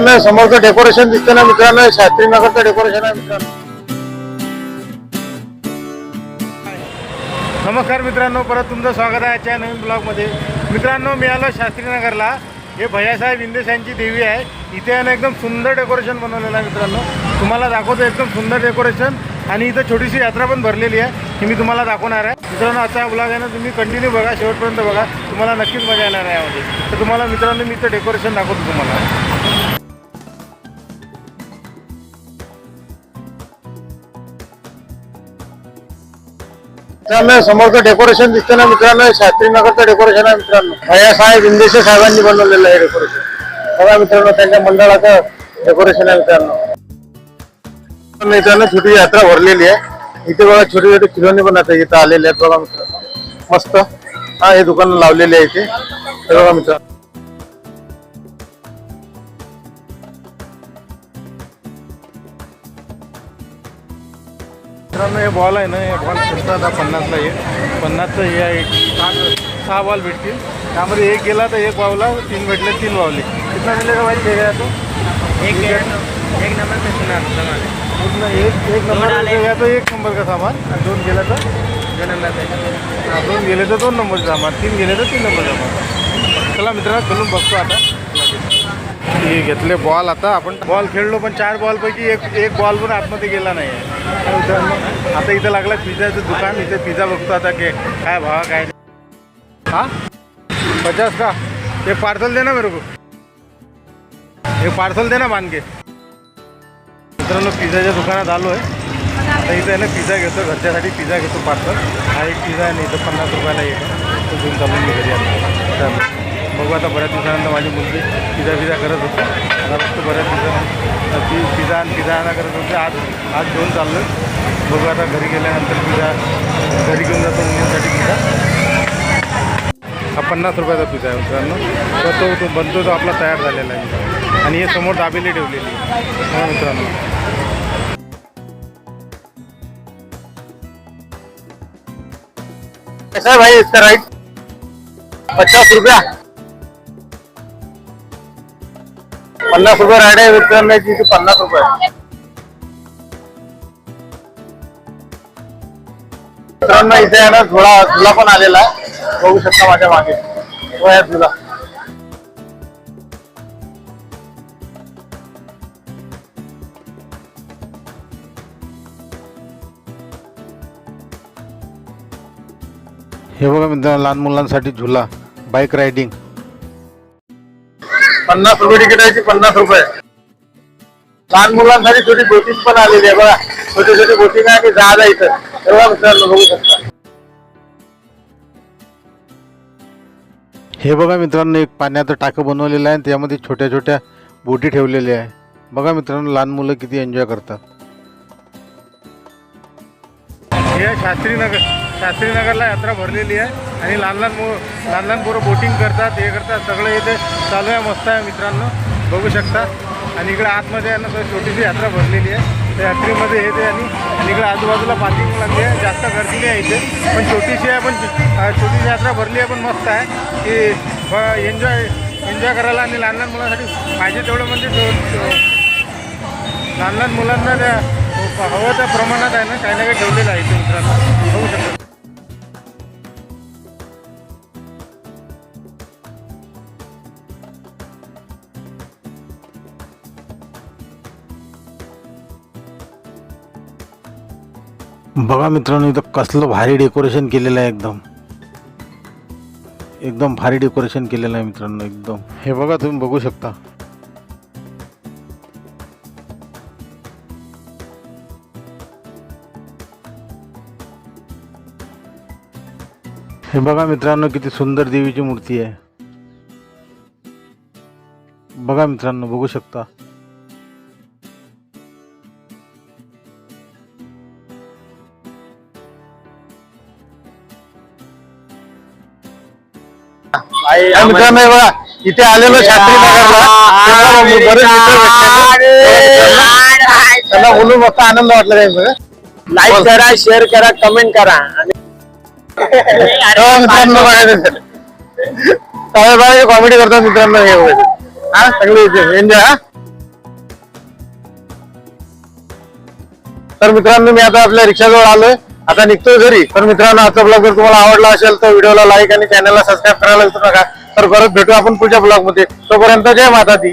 मित्रांनो समोरचं डेकोरेशन दिसतं ना मित्रांनो शास्त्री नगरचं डेकोरेशन आहे मित्रांनो. नमस्कार मित्रांनो परत तुमचं स्वागत आहे आजच्या नवीन ब्लॉगमध्ये. मित्रांनो मी आलो शास्त्रीनगरला हे भैयासाहेब इंदेश यांची देवी आहे. इथे यानं एकदम सुंदर डेकोरेशन बनवलेलं आहे मित्रांनो. तुम्हाला दाखवतो एकदम सुंदर डेकोरेशन आणि इथं छोटीशी यात्रा पण भरलेली आहे ही मी तुम्हाला दाखवणार आहे. मित्रांनो असा ब्लॉग आहे ना तुम्ही कंटिन्यू बघा. शेवटपर्यंत बघा. तुम्हाला नक्कीच मजा येणार आहे यामध्ये. तर तुम्हाला मित्रांनो मी इथं डेकोरेशन दाखवतो तुम्हाला. मित्रांनो समोरचं डेकोरेशन दिसतं ना मित्रांनो? शास्त्री नगरचं डेकोरेशन आहे मित्रांनो. भैया साहेब इंदेशे साहेबांनी बनवलेलं आहे डेकोरेशन बघा मित्रांनो त्यांच्या मंडळाचं डेकोरेशन आहे मित्रांनो. मित्रांनो छोटी यात्रा भरलेली आहे. इथे बघा छोटे छोटे खिलोने पण आता इथं आलेले आहेत. बघा मित्रांनो. मस्त. हा हे दुकान लावलेले आहे इथे. हे बघा मित्रांनो. मित्रांनो हे बॉल आहे ना हे बॉल भेटतात आता पन्नासला एक. पन्नासचं हे आहे सहा सहा बॉल भेटतील. त्यामध्ये एक गेला तर एक वावला तीन भेटले तीन वावले. कितना मिळेल भाई? ते? गया तो एक एक. नंबर पे सुना सामान पूर्ण एक एक नंबर. गया तो एक नंबर का सामान. आणि दोन गेला तर? दो नंबर दोन गेले तर दोन नंबरचं सामान. तीन गेले तर तीन नंबर सामान. चला मित्रांनो चलून बघतो आता. हे घेतले बॉल आता. आपण बॉल खेळलो पण चार बॉल पैकी एक एक बॉल पण आतमध्ये गेला नाही आहे आता इथं लागलं पिझ्झाचं दुकान इथे पिझ्झा बघतो आता के काय भावा काय. हा? पचास का? एक पार्सल दे ना मेरे को. एक पार्सल दे ना बांध के मित्रांनो पिझ्झाच्या दुकानात आलो आहे आता इथं आहे ना पिझ्झा घेतो घरच्यासाठी पिझ्झा घेतो पार्सल हा एक पिझ्झा आहे ना इथं पन्नास रुपयाला येतो तो घेऊन चालून घरी आलो. बघू आता बऱ्याच दिवसानंतर माझी मुलगी पिझा पिझा करत होती. आता फक्त बऱ्याच दिवसानंतर ती पिझा आणि पिझ्झा आणा करत होती. आज आज घेऊन चाललो बघू आता घरी गेल्यानंतर पिझा घरी घेऊन जातो मुलींसाठी पिझा हा पन्नास रुपयाचा पिझा आहे मित्रांनो. तर तो तो बनतो तो आपला तयार झालेला आहे. आणि हे समोर दाबेली ठेवलेली आहे. हा मित्रांनो. कैसा भाई इसका राइट पचास रुपया. पन्नास रुपये राडे विकण्याची ती पन्नास रुपये मित्रांनो इथे आहे ना झुला झुला पण आलेला आहे. बघू शकता माझ्या मागे. तो आहे झुला. हे बघा मित्रांनो लहान मुलांसाठी झुला बाईक रायडिंग पन्नास रुपये तिकीट आहे ती पन्नास रुपये? लहान मुलांसाठी छोटी बोटिंग पण आलेली आहे बघा. छोटी छोटी बोटिंग आहे आणि जहाज आहे इथं. हे बघा मित्रांनो बघू शकता. हे बघा मित्रांनो एक पाण्याचं टाकं बनवलेलं आहे आणि त्यामध्ये छोट्या छोट्या बोटी ठेवलेल्या आहे. बघा मित्रांनो लहान मुलं किती एन्जॉय करतात. हे शास्त्रीनगर. शास्त्रीनगरला यात्रा भरलेली आहे आणि लहान लहान मु लहान लहान पोरं बोटिंग करतात हे करतात. सगळं इथे चालू आहे मस्त आहे मित्रांनो. बघू शकता. आणि इकडे आतमध्ये आहे ना तर छोटीशी यात्रा भरलेली आहे. त्या यात्रेमध्ये हे ते आणि इकडे आजूबाजूला पार्किंग लागली आहे. जास्त गर्दी नाही आहे इथे. पण छोटीशी आहे पण छोटीशी यात्रा भरली आहे पण मस्त आहे. की एन्जॉय एन्जॉय करायला आणि लहान लहान मुलांसाठी पाहिजे तेवढं म्हणजे लहान लहान मुलांना त्या हवं त्या प्रमाणात आहे ना काही ना काही ठेवलेलं आहे इथे मित्रांनो. बघू शकतो. बघा मित्रांनो इथं कसलं भारी डेकोरेशन केलेलं आहे एकदम. एकदम भारी डेकोरेशन केलेलं आहे मित्रांनो एकदम. हे बघा तुम्ही बघू शकता. हे बघा मित्रांनो किती सुंदर देवीची मूर्ती आहे. बघा मित्रांनो बघू शकता. इथे आलेलो शास्त्री त्यांना बोलून मस्त आनंद वाटला काही लाईक करा शेअर करा कमेंट करा. हो, मित्रांनो बघायचं कॉमेडी करतात मित्रांनो हे हा सगळे एन्जॉय तर मित्रांनो मी आता आपल्या रिक्षाजवळ आलोय. आता निघतोय घरी. तर मित्रांनो आजचा ब्लॉग जर तुम्हाला आवडला असेल तर व्हिडिओला लाईक आणि चॅनलला सबस्क्राईब करायला विसरू नका. तर परत भेटू आपण पुढच्या ब्लॉगमध्ये तोपर्यंत जय माता दी